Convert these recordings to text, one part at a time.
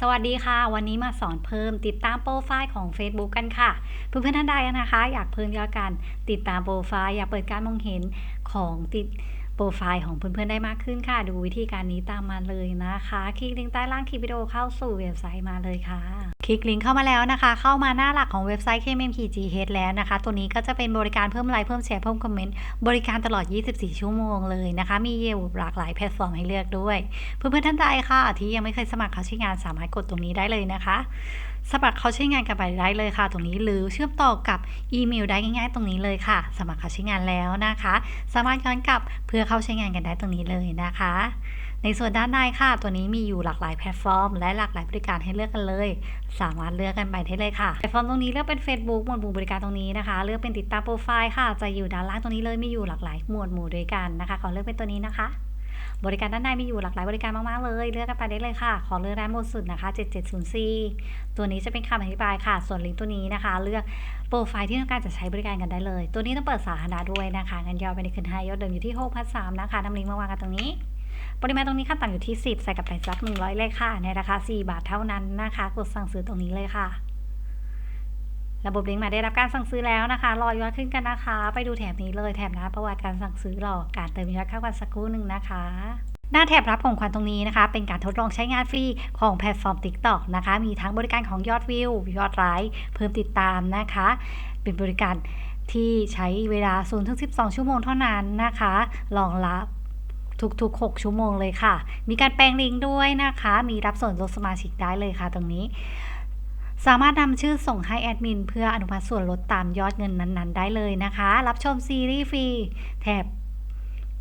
สวัสดีค่ะ วันนี้มาสอนเพิ่มติดตามโปรไฟล์ของ Facebook กันค่ะ เพื่อนๆท่านใดนะคะ อยากเพิ่มยอดการติดตามโปรไฟล์ อยากเปิดการมองเห็นของติดโปรไฟล์ของเพื่อนๆได้มากขึ้นค่ะ ดูวิธีการนี้ตามมาเลยนะคะ คลิกลิงก์ใต้ล่างคลิปวิดีโอเข้าสู่เว็บไซต์มาเลยค่ะ คลิกลิงก์เข้ามาแล้วนะคะ เข้ามาหน้าหลักของเว็บไซต์ KMMPGH แล้วนะคะ ตัวนี้ก็จะเป็นบริการเพิ่มไลค์เพิ่มแชร์เพิ่มคอมเมนต์ บริการตลอด 24 ชั่วโมงเลยนะคะ มีอยู่หลากหลายแพลตฟอร์มให้เลือกด้วย เพื่อนๆท่านใดค่ะ ที่ยังไม่เคยสมัครเข้าใช้งานสามารถกดตรงนี้ได้เลยนะคะสมัครเข้าใช้งานกันไปได้เลยค่ะ ตรงนี้หรือเชื่อมต่อกับอีเมลได้ง่าย ๆ ตรงนี้เลยค่ะ สมัครเข้าใช้งานแล้วนะคะ สามารถย้อนกลับเพื่อเข้าใช้งานกันได้ตรงนี้เลยนะคะในส่วนด้านในค่ะ ตัวนี้มีอยู่หลากหลายแพลตฟอร์ม และหลากหลายบริการให้เลือกกันเลย สามารถเลือกกันไปได้เลยค่ะ แพลตฟอร์มตรงนี้เลือกเป็น Facebook หมวดหมู่บริการตรงนี้นะคะ เลือกเป็นติดตามโปรไฟล์ค่ะ จะอยู่ด้านล่างตรงนี้เลย มีอยู่หลากหลายหมวดหมู่ด้วยกันนะคะ ขอเลือกเป็นตัวนี้นะคะ บริการด้านในมีอยู่หลากหลายบริการมากๆเลย เลือกกันไปได้เลยค่ะ ขอเลือกด้านบนสุดนะคะ 7704 ตัวนี้จะเป็นคำอธิบายค่ะ ส่วนลิงก์ตัวนี้นะคะ เลือกโปรไฟล์ที่ต้องการจะใช้บริการกันได้เลย ตัวนี้ต้องเปิดสาธารณะด้วยนะคะงั้นยอดไปในคืนให้ยอดเดิมอยู่ที่6 3 0 0นะคะนำลิงก์มาวางกันตรงนี้ ปริมาณตรงนี้ขั้นต่ำอยู่ที่ 10 ใส่กับไถ่ซัก100 เลยค่ะ ในราคา 4 บาทเท่านั้นนะคะ กดสั่งซื้อตรงนี้เลยค่ะระบบลิงก์มาได้รับการสั่งซื้อแล้วนะคะ รอยอดขึ้นกันนะคะ ไปดูแถบนี้เลยแถบนะประวัติการสั่งซื้อรอการเติมยอดเข้ากันสักครู่หนึ่งนะคะ หน้าแถบรับของขวัญตรงนี้นะคะ เป็นการทดลองใช้งานฟรีของแพลตฟอร์ม TikTok นะคะ มีทั้งบริการของยอดวิว ยอดไลค์เพิ่มติดตามนะคะ เป็นบริการที่ใช้เวลา0-12 ชั่วโมงเท่านั้นนะคะรองรับ ทุกๆ 6 ชั่วโมงเลยค่ะ มีการแปลงลิงก์ด้วยนะคะ มีรับส่วนลดสมาชิกได้เลยค่ะตรงนี้ สามารถนำชื่อส่งให้แอดมินเพื่ออนุมัติส่วนลดตามยอดเงินนั้นๆ ได้เลยนะคะ รับชมซีรีส์ฟรี แถบ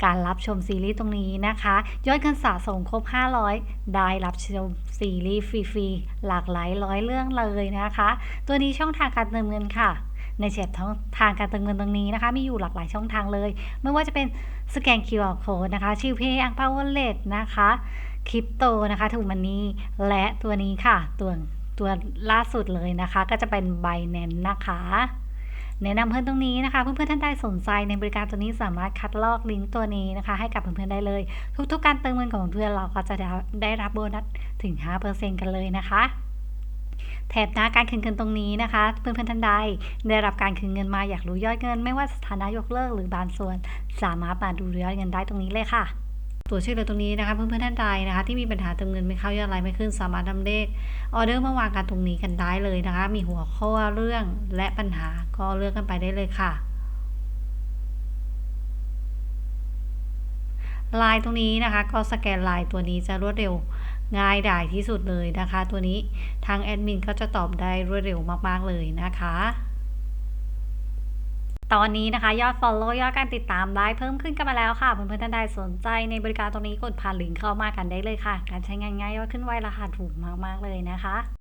การรับชมซีรีส์ตรงนี้นะคะ ยอดเงินสะสมครบ 500 ได้รับชมซีรีส์ฟรีๆหลากหลายร้อยเรื่องเลยนะคะ ตัวนี้ช่องทางการเติมเงินค่ะ ในแถบทางการเติมเงินตรงนี้นะคะ มีอยู่หลากหลายช่องทางเลย ไม่ว่าจะเป็นสแกน QR code นะคะ ชิวเพย์อังเปาเวลเลตนะคะคริปโตนะคะถูกมันนี่และตัวนี้ค่ะ ตัวตัวล่าสุดเลยนะคะ ก็จะเป็น b บ n a n c e นะคะแนะนำเพื่อนตรงนี้นะคะ เพื่อนๆท่านใดสนใจในบริการตัวนี้สามารถคัดลอกลิงก์ตัวนี้นะคะ ให้กับเพื่อนๆได้เลย ทุกๆการเติมเงินของเพื่อนเราก็จะได้รับโบนัสถึง 5%กันเลยนะคะ แถบหน้าการคืนเงินตรงนี้นะคะ เพื่อนๆท่านใดได้รับการคืนเงินมาอยากรู้ยอดเงิน ไม่ว่าสถานะยกเลิกหรือบางส่วน สามารถมาดูยอดเงินได้ตรงนี้เลยค่ะตัวชื่อเลยตรงนี้นะคะเพื่อนๆท่านใดนะคะ ที่มีปัญหาเติมเงินไม่เข้ายอดไลน์ไม่ขึ้น สามารถนำเลขออเดอร์มาวางกันตรงนี้กันได้เลยนะคะ มีหัวข้อเรื่องและปัญหาก็เลือกกันไปได้เลยค่ะลายตรงนี้นะคะ ก็สแกนลายตัวนี้จะรวดเร็ว ง่ายดายที่สุดเลยนะคะ ตัวนี้ทางแอดมินก็จะตอบได้รวดเร็วมากๆเลยนะคะตอนนี้นะคะ ยอด Follow ยอดการติดตามได้เพิ่มขึ้นกันมาแล้วค่ะเพื่อนๆท่านใดสนใจในบริการตรงนี้กดผ่านลิงก์เข้ามากันได้เลยค่ะ การใช้งานง่ายยอดขึ้นไวราคาถูกมากๆเลยนะคะ